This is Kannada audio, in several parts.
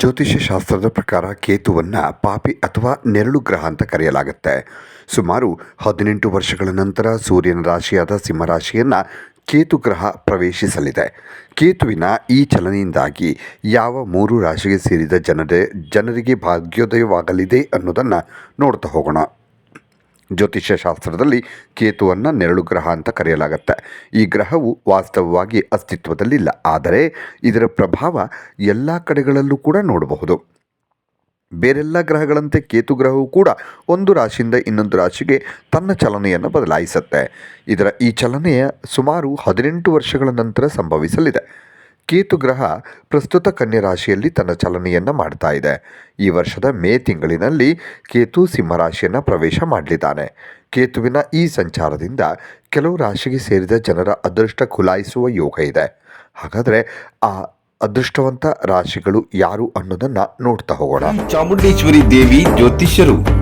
ಜ್ಯೋತಿಷ್ಯ ಶಾಸ್ತ್ರದ ಪ್ರಕಾರ ಕೇತುವನ್ನು ಪಾಪಿ ಅಥವಾ ನೆರಳು ಗ್ರಹ ಅಂತ ಕರೆಯಲಾಗುತ್ತೆ. ಸುಮಾರು ಹದಿನೆಂಟು ವರ್ಷಗಳ ನಂತರ ಸೂರ್ಯನ ರಾಶಿಯಾದ ಸಿಂಹರಾಶಿಯನ್ನು ಕೇತು ಗ್ರಹ ಪ್ರವೇಶಿಸಲಿದೆ. ಕೇತುವಿನ ಈ ಚಲನೆಯಿಂದಾಗಿ ಯಾವ ಮೂರು ರಾಶಿಗೆ ಸೇರಿದ ಜನರೇ ಜನರಿಗೆ ಭಾಗ್ಯೋದಯವಾಗಲಿದೆ ಅನ್ನೋದನ್ನು ನೋಡ್ತಾ ಹೋಗೋಣ. ಜ್ಯೋತಿಷ್ಯ ಶಾಸ್ತ್ರದಲ್ಲಿ ಕೇತುವನ್ನು ನೆರಳು ಗ್ರಹ ಅಂತ ಕರೆಯಲಾಗುತ್ತೆ. ಈ ಗ್ರಹವು ವಾಸ್ತವವಾಗಿ ಅಸ್ತಿತ್ವದಲ್ಲಿಲ್ಲ. ಆದರೆ ಇದರ ಪ್ರಭಾವ ಎಲ್ಲ ಕಡೆಗಳಲ್ಲೂ ಕೂಡ ನೋಡಬಹುದು. ಬೇರೆಲ್ಲ ಗ್ರಹಗಳಂತೆ ಕೇತು ಗ್ರಹವು ಕೂಡ ಒಂದು ರಾಶಿಯಿಂದ ಇನ್ನೊಂದು ರಾಶಿಗೆ ತನ್ನ ಚಲನೆಯನ್ನು ಬದಲಾಯಿಸುತ್ತೆ. ಇದರ ಈ ಚಲನೆಯ ಸುಮಾರು ಹದಿನೆಂಟು ವರ್ಷಗಳ ನಂತರ ಸಂಭವಿಸಲಿದೆ. ಕೇತು ಗ್ರಹ ಪ್ರಸ್ತುತ ಕನ್ಯಾ ರಾಶಿಯಲ್ಲಿ ತನ್ನ ಚಲನೆಯನ್ನು ಮಾಡ್ತಾ ಇದೆ. ಈ ವರ್ಷದ ಮೇ ತಿಂಗಳಿನಲ್ಲಿ ಕೇತು ಸಿಂಹರಾಶಿಯನ್ನು ಪ್ರವೇಶ ಮಾಡಲಿದ್ದಾನೆ. ಕೇತುವಿನ ಈ ಸಂಚಾರದಿಂದ ಕೆಲವು ರಾಶಿಗೆ ಸೇರಿದ ಜನರ ಅದೃಷ್ಟ ಖುಲಾಯಿಸುವ ಯೋಗ ಇದೆ. ಹಾಗಾದರೆ ಆ ಅದೃಷ್ಟವಂತ ರಾಶಿಗಳು ಯಾರು ಅನ್ನೋದನ್ನು ನೋಡ್ತಾ ಹೋಗೋಣ. ಚಾಮುಂಡೇಶ್ವರಿ ದೇವಿ ಜ್ಯೋತಿಷ್ಯರು.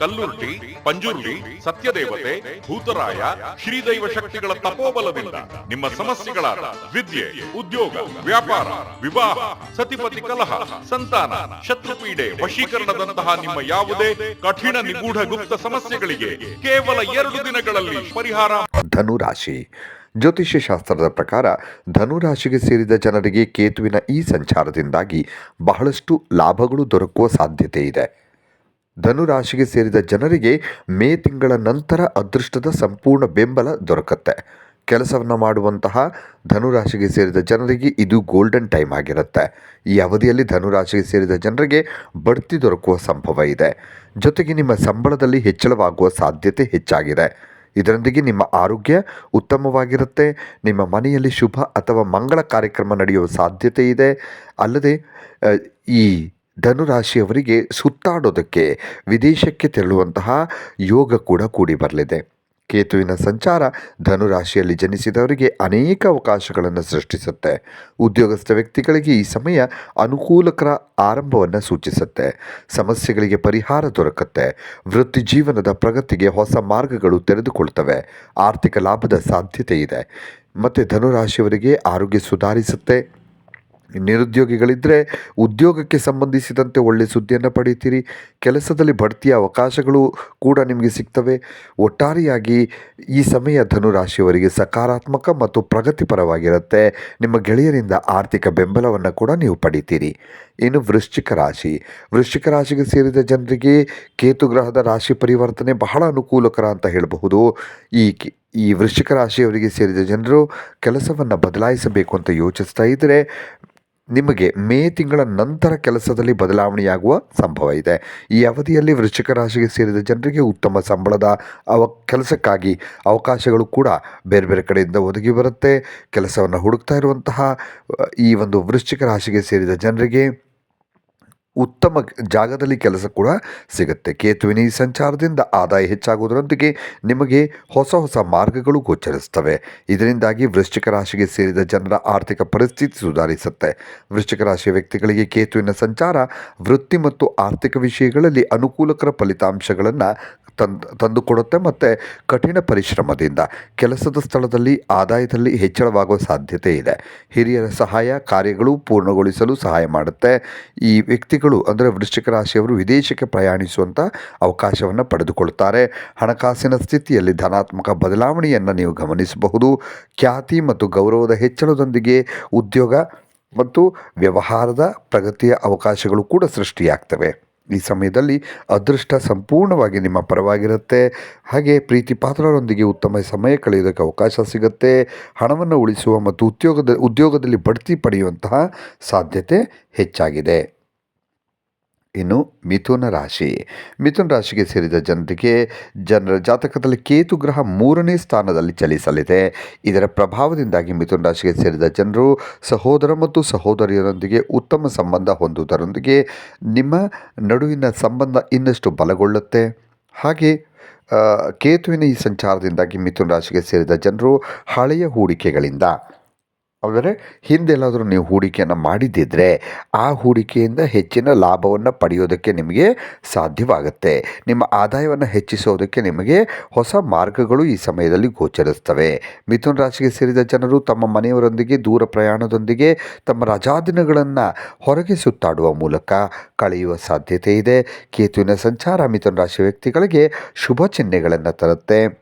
ಕಲ್ಲುರ್ಟಿ ಪಂಜುರ್ಲಿ ಸತ್ಯದೇವತೆ, ಭೂತರಾಯ, ಶ್ರೀದೈವ ಶಕ್ತಿಗಳ ತಪೋಬಲದಿಂದ ನಿಮ್ಮ ಸಮಸ್ಯೆಗಳಾದ ವಿದ್ಯೆ, ಉದ್ಯೋಗ, ವ್ಯಾಪಾರ, ವಿವಾಹ, ಸತಿಪತಿ ಕಲಹ, ಸಂತಾನ, ಶತ್ರುಪೀಡೆ ವಶೀಕರಣದಂತಹ ನಿಮ್ಮ ಯಾವುದೇ ಕಠಿಣ ನಿಗೂಢ ಗುಪ್ತ ಸಮಸ್ಯೆಗಳಿಗೆ ಕೇವಲ ಎರಡು ದಿನಗಳಲ್ಲಿ ಪರಿಹಾರ. ಧನು ರಾಶಿ ಜ್ಯೋತಿಷ್ಯ ಶಾಸ್ತ್ರದ ಪ್ರಕಾರ ಧನುರಾಶಿಗೆ ಸೇರಿದ ಜನರಿಗೆ ಕೇತುವಿನ ಈ ಸಂಚಾರದಿಂದಾಗಿ ಬಹಳಷ್ಟು ಲಾಭಗಳು ದೊರಕುವ ಸಾಧ್ಯತೆ ಇದೆ. ಧನು ರಾಶಿಗೆ ಸೇರಿದ ಜನರಿಗೆ ಮೇ ತಿಂಗಳ ನಂತರ ಅದೃಷ್ಟದ ಸಂಪೂರ್ಣ ಬೆಂಬಲ ದೊರಕುತ್ತೆ. ಕೆಲಸವನ್ನು ಮಾಡುವಂತಹ ಧನುರಾಶಿಗೆ ಸೇರಿದ ಜನರಿಗೆ ಇದು ಗೋಲ್ಡನ್ ಟೈಮ್ ಆಗಿರುತ್ತೆ. ಈ ಅವಧಿಯಲ್ಲಿ ಧನುರಾಶಿಗೆ ಸೇರಿದ ಜನರಿಗೆ ಬಡ್ತಿ ದೊರಕುವ ಸಂಭವ ಇದೆ. ಜೊತೆಗೆ ನಿಮ್ಮ ಸಂಬಳದಲ್ಲಿ ಹೆಚ್ಚಳವಾಗುವ ಸಾಧ್ಯತೆ ಹೆಚ್ಚಾಗಿದೆ. ಇದರೊಂದಿಗೆ ನಿಮ್ಮ ಆರೋಗ್ಯ ಉತ್ತಮವಾಗಿರುತ್ತೆ. ನಿಮ್ಮ ಮನೆಯಲ್ಲಿ ಶುಭ ಅಥವಾ ಮಂಗಳ ಕಾರ್ಯಕ್ರಮ ನಡೆಯುವ ಸಾಧ್ಯತೆ ಇದೆ. ಅಲ್ಲದೆ ಈ ಧನುರಾಶಿಯವರಿಗೆ ಸುತ್ತಾಡೋದಕ್ಕೆ, ವಿದೇಶಕ್ಕೆ ತೆರಳುವಂತಹ ಯೋಗ ಕೂಡ ಕೂಡಿ ಬರಲಿದೆ. ಕೇತುವಿನ ಸಂಚಾರ ಧನುರಾಶಿಯಲ್ಲಿ ಜನಿಸಿದವರಿಗೆ ಅನೇಕ ಅವಕಾಶಗಳನ್ನು ಸೃಷ್ಟಿಸುತ್ತೆ. ಉದ್ಯೋಗಸ್ಥ ವ್ಯಕ್ತಿಗಳಿಗೆ ಈ ಸಮಯ ಅನುಕೂಲಕರ ಆರಂಭವನ್ನು ಸೂಚಿಸುತ್ತೆ. ಸಮಸ್ಯೆಗಳಿಗೆ ಪರಿಹಾರ ದೊರಕುತ್ತೆ. ವೃತ್ತಿ ಜೀವನದ ಪ್ರಗತಿಗೆ ಹೊಸ ಮಾರ್ಗಗಳು ತೆರೆದುಕೊಳ್ತವೆ. ಆರ್ಥಿಕ ಲಾಭದ ಸಾಧ್ಯತೆ ಇದೆ. ಮತ್ತು ಧನುರಾಶಿಯವರಿಗೆ ಆರೋಗ್ಯ ಸುಧಾರಿಸುತ್ತೆ. ನಿರುದ್ಯೋಗಿಗಳಿದ್ದರೆ ಉದ್ಯೋಗಕ್ಕೆ ಸಂಬಂಧಿಸಿದಂತೆ ಒಳ್ಳೆಯ ಸುದ್ದಿಯನ್ನು ಪಡೀತೀರಿ. ಕೆಲಸದಲ್ಲಿ ಬಡ್ತಿಯ ಅವಕಾಶಗಳು ಕೂಡ ನಿಮಗೆ ಸಿಗ್ತವೆ. ಒಟ್ಟಾರೆಯಾಗಿ ಈ ಸಮಯ ಧನುರಾಶಿಯವರಿಗೆ ಸಕಾರಾತ್ಮಕ ಮತ್ತು ಪ್ರಗತಿಪರವಾಗಿರುತ್ತೆ. ನಿಮ್ಮ ಗೆಳೆಯರಿಂದ ಆರ್ಥಿಕ ಬೆಂಬಲವನ್ನು ಕೂಡ ನೀವು ಪಡಿತೀರಿ. ಇನ್ನು ವೃಶ್ಚಿಕ ರಾಶಿ. ವೃಶ್ಚಿಕ ರಾಶಿಗೆ ಸೇರಿದ ಜನರಿಗೆ ಕೇತು ಗ್ರಹದ ರಾಶಿ ಪರಿವರ್ತನೆ ಬಹಳ ಅನುಕೂಲಕರ ಅಂತ ಹೇಳಬಹುದು. ಈ ಈ ವೃಶ್ಚಿಕ ರಾಶಿಯವರಿಗೆ ಸೇರಿದ ಜನರು ಕೆಲಸವನ್ನು ಬದಲಾಯಿಸಬೇಕು ಅಂತ ಯೋಚಿಸ್ತಾ ಇದ್ದರೆ ನಿಮಗೆ ಮೇ ತಿಂಗಳ ನಂತರ ಕೆಲಸದಲ್ಲಿ ಬದಲಾವಣೆಯಾಗುವ ಸಂಭವ ಇದೆ. ಈ ಅವಧಿಯಲ್ಲಿ ವೃಶ್ಚಿಕ ರಾಶಿಗೆ ಸೇರಿದ ಜನರಿಗೆ ಉತ್ತಮ ಸಂಬಳದ ಅವ, ಕೆಲಸಕ್ಕಾಗಿ ಅವಕಾಶಗಳು ಕೂಡ ಬೇರೆ ಬೇರೆ ಕಡೆಯಿಂದ ಒದಗಿ ಬರುತ್ತೆ. ಕೆಲಸವನ್ನು ಹುಡುಕ್ತಾ ಇರುವಂತಹ ಈ ಒಂದು ವೃಶ್ಚಿಕ ರಾಶಿಗೆ ಸೇರಿದ ಜನರಿಗೆ ಉತ್ತಮ ಜಾಗದಲ್ಲಿ ಕೆಲಸ ಕೂಡ ಸಿಗುತ್ತೆ. ಕೇತುವಿನ ಈ ಸಂಚಾರದಿಂದ ಆದಾಯ ಹೆಚ್ಚಾಗುವುದರೊಂದಿಗೆ ನಿಮಗೆ ಹೊಸ ಹೊಸ ಮಾರ್ಗಗಳು ಗೋಚರಿಸ್ತವೆ ಇದರಿಂದಾಗಿ ವೃಶ್ಚಿಕ ರಾಶಿಗೆ ಸೇರಿದ ಜನರ ಆರ್ಥಿಕ ಪರಿಸ್ಥಿತಿ ಸುಧಾರಿಸುತ್ತೆ. ವೃಶ್ಚಿಕ ರಾಶಿಯ ವ್ಯಕ್ತಿಗಳಿಗೆ ಕೇತುವಿನ ಸಂಚಾರ ವೃತ್ತಿ ಮತ್ತು ಆರ್ಥಿಕ ವಿಷಯಗಳಲ್ಲಿ ಅನುಕೂಲಕರ ಫಲಿತಾಂಶಗಳನ್ನು ತಂದು, ತಂದುಕೊಡುತ್ತೆ ಮತ್ತು ಕಠಿಣ ಪರಿಶ್ರಮದಿಂದ. ಕೆಲಸದ ಸ್ಥಳದಲ್ಲಿ, ಆದಾಯದಲ್ಲಿ ಹೆಚ್ಚಳವಾಗುವ ಸಾಧ್ಯತೆ ಇದೆ. ಹಿರಿಯರ ಸಹಾಯ, ಕಾರ್ಯಗಳು ಪೂರ್ಣಗೊಳಿಸಲು ಸಹಾಯ ಮಾಡುತ್ತೆ. ಈ ವ್ಯಕ್ತಿಗಳು ಅಂದರೆ ವೃಶ್ಚಿಕ ರಾಶಿಯವರು ವಿದೇಶಕ್ಕೆ ಪ್ರಯಾಣಿಸುವಂಥ ಅವಕಾಶವನ್ನು ಪಡೆದುಕೊಳ್ತಾರೆ. ಹಣಕಾಸಿನ ಸ್ಥಿತಿಯಲ್ಲಿ ಧನಾತ್ಮಕ ಬದಲಾವಣೆಯನ್ನು ನೀವು ಗಮನಿಸಬಹುದು. ಖ್ಯಾತಿ ಮತ್ತು ಗೌರವದ ಹೆಚ್ಚಳದೊಂದಿಗೆ ಉದ್ಯೋಗ ಮತ್ತು ವ್ಯವಹಾರದ ಪ್ರಗತಿಯ ಅವಕಾಶಗಳು ಕೂಡ ಸೃಷ್ಟಿಯಾಗ್ತವೆ. ಈ ಸಮಯದಲ್ಲಿ ಅದೃಷ್ಟ ಸಂಪೂರ್ಣವಾಗಿ ನಿಮ್ಮ ಪರವಾಗಿರುತ್ತೆ. ಹಾಗೆ ಪ್ರೀತಿ ಪಾತ್ರರೊಂದಿಗೆ ಉತ್ತಮ ಸಮಯ ಕಳೆಯೋದಕ್ಕೆ ಅವಕಾಶ ಸಿಗುತ್ತೆ. ಹಣವನ್ನು ಉಳಿಸುವ ಮತ್ತು ಉದ್ಯೋಗದ, ಉದ್ಯೋಗದಲ್ಲಿ ಬಡ್ತಿ ಪಡೆಯುವಂತಹ ಸಾಧ್ಯತೆ ಹೆಚ್ಚಾಗಿದೆ. ಇನ್ನು ಮಿಥುನ ರಾಶಿ. ಮಿಥುನ ರಾಶಿಗೆ ಸೇರಿದ ಜನರಿಗೆ ಜನರ ಜಾತಕದಲ್ಲಿ ಕೇತು ಗ್ರಹ ಮೂರನೇ ಸ್ಥಾನದಲ್ಲಿ ಚಲಿಸಲಿದೆ. ಇದರ ಪ್ರಭಾವದಿಂದಾಗಿ ಮಿಥುನ ರಾಶಿಗೆ ಸೇರಿದ ಜನರು ಸಹೋದರ ಮತ್ತು ಸಹೋದರಿಯರೊಂದಿಗೆ ಉತ್ತಮ ಸಂಬಂಧ ಹೊಂದುವುದರೊಂದಿಗೆ ನಿಮ್ಮ ನಡುವಿನ ಸಂಬಂಧ ಇನ್ನಷ್ಟು ಬಲಗೊಳ್ಳುತ್ತೆ. ಹಾಗೆ ಕೇತುವಿನ ಈ ಸಂಚಾರದಿಂದಾಗಿ ಮಿಥುನ ರಾಶಿಗೆ ಸೇರಿದ ಜನರು ಹಳೆಯ ಹೂಡಿಕೆಗಳಿಂದ ಅಂದರೆ ಹಿಂದೆಲ್ಲಾದರೂ ನೀವು ಹೂಡಿಕೆಯನ್ನು ಮಾಡಿದ್ದಿದ್ರೆ ಆ ಹೂಡಿಕೆಯಿಂದ ಹೆಚ್ಚಿನ ಲಾಭವನ್ನು ಪಡೆಯೋದಕ್ಕೆ ನಿಮಗೆ ಸಾಧ್ಯವಾಗುತ್ತೆ. ನಿಮ್ಮ ಆದಾಯವನ್ನು ಹೆಚ್ಚಿಸೋದಕ್ಕೆ ನಿಮಗೆ ಹೊಸ ಮಾರ್ಗಗಳು ಈ ಸಮಯದಲ್ಲಿ ಗೋಚರಿಸ್ತವೆ. ಮಿಥುನ ರಾಶಿಗೆ ಸೇರಿದ ಜನರು ತಮ್ಮ ಮನೆಯವರೊಂದಿಗೆ, ದೂರ ಪ್ರಯಾಣದೊಂದಿಗೆ, ತಮ್ಮ ರಜಾದಿನಗಳನ್ನು ಹೊರಗೆ ಸುತ್ತಾಡುವ ಮೂಲಕ ಕಳೆಯುವ ಸಾಧ್ಯತೆ ಇದೆ. ಕೇತುವಿನ ಸಂಚಾರ ಮಿಥುನ ರಾಶಿ ವ್ಯಕ್ತಿಗಳಿಗೆ ಶುಭ ಚಿಹ್ನೆಗಳನ್ನು ತರುತ್ತೆ.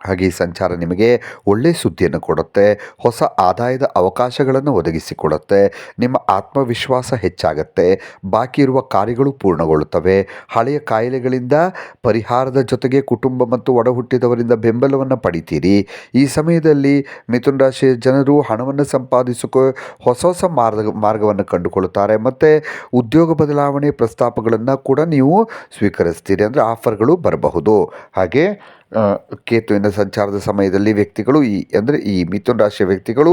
ಹಾಗೆ ಸಂಚಾರ ನಿಮಗೆ ಒಳ್ಳೆಯ ಸುದ್ದಿಯನ್ನು ಕೊಡುತ್ತೆ, ಹೊಸ ಆದಾಯದ ಅವಕಾಶಗಳನ್ನು ಒದಗಿಸಿಕೊಡುತ್ತೆ, ನಿಮ್ಮ ಆತ್ಮವಿಶ್ವಾಸ ಹೆಚ್ಚಾಗುತ್ತೆ, ಬಾಕಿ ಇರುವ ಕಾರ್ಯಗಳು ಪೂರ್ಣಗೊಳ್ಳುತ್ತವೆ. ಹಳೆಯ ಕಾಯಿಲೆಗಳಿಂದ ಪರಿಹಾರದ ಜೊತೆಗೆ ಕುಟುಂಬ ಮತ್ತು ಒಡಹುಟ್ಟಿದವರಿಂದ ಬೆಂಬಲವನ್ನು ಪಡಿತೀರಿ. ಈ ಸಮಯದಲ್ಲಿ ಮಿಥುನ ರಾಶಿಯ ಜನರು ಹಣವನ್ನು ಸಂಪಾದಿಸೋಕೆ, ಹೊಸ ಹೊಸ ಮಾರ್ಗ, ಮಾರ್ಗವನ್ನು ಕಂಡುಕೊಳ್ಳುತ್ತಾರೆ. ಮತ್ತು ಉದ್ಯೋಗ ಬದಲಾವಣೆ ಪ್ರಸ್ತಾಪಗಳನ್ನು ಕೂಡ ನೀವು ಸ್ವೀಕರಿಸ್ತೀರಿ. ಅಂದರೆ ಆಫರ್ಗಳು ಬರಬಹುದು. ಹಾಗೆ ಕೇತುವಿನ ಸಂಚಾರದ ಸಮಯದಲ್ಲಿ ವ್ಯಕ್ತಿಗಳು ಈ, ಅಂದರೆ ಈ ಮಿಥುನ ರಾಶಿಯ ವ್ಯಕ್ತಿಗಳು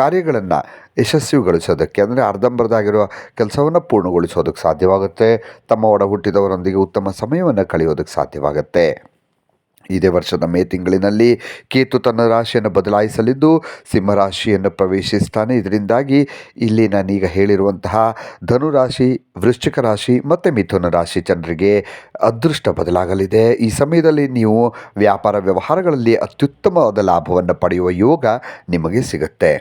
ಕಾರ್ಯಗಳನ್ನು ಯಶಸ್ವಿಗೊಳಿಸೋದಕ್ಕೆ, ಅಂದರೆ ಅರ್ಧಂಬರ್ಧಾಗಿರುವ ಕೆಲಸವನ್ನು ಪೂರ್ಣಗೊಳಿಸೋದಕ್ಕೆ ಸಾಧ್ಯವಾಗುತ್ತೆ. ತಮ್ಮ ಒಡಹುಟ್ಟಿದವರೊಂದಿಗೆ ಉತ್ತಮ ಸಮಯವನ್ನು ಕಳೆಯೋದಕ್ಕೆ ಸಾಧ್ಯವಾಗುತ್ತೆ. ಇದೇ ವರ್ಷದ ಮೇ ತಿಂಗಳಿನಲ್ಲಿ ಕೇತು ತನ್ನ ರಾಶಿಯನ್ನು ಬದಲಾಯಿಸಲಿದ್ದು ಸಿಂಹರಾಶಿಯನ್ನು ಪ್ರವೇಶಿಸ್ತಾನೆ. ಇದರಿಂದಾಗಿ ಇಲ್ಲಿ ನಾನೀಗ ಹೇಳಿರುವಂತಹ ಧನುರಾಶಿ ವೃಶ್ಚಿಕ ರಾಶಿ ಮತ್ತು ಮಿಥುನ ರಾಶಿ ಜನರಿಗೆ ಅದೃಷ್ಟ ಬದಲಾಗಲಿದೆ. ಈ ಸಮಯದಲ್ಲಿ ನೀವು ವ್ಯಾಪಾರ ವ್ಯವಹಾರಗಳಲ್ಲಿ ಅತ್ಯುತ್ತಮವಾದ ಲಾಭವನ್ನು ಪಡೆಯುವ ಯೋಗ ನಿಮಗೆ ಸಿಗುತ್ತೆ.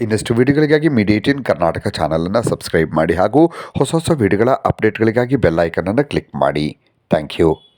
ಇನ್ನಷ್ಟು ವಿಡಿಯೋಗಳಿಗಾಗಿ ಇನ್ ಕರ್ನಾಟಕ ಚಾನಲನ್ನು ಸಬ್ಸ್ಕ್ರೈಬ್ ಮಾಡಿ ಹಾಗೂ ಹೊಸ ಹೊಸ ವಿಡಿಯೋಗಳ ಅಪ್ಡೇಟ್ಗಳಿಗಾಗಿ ಬೆಲ್ ಐಕನನ್ನು ಕ್ಲಿಕ್ ಮಾಡಿ. Thank you.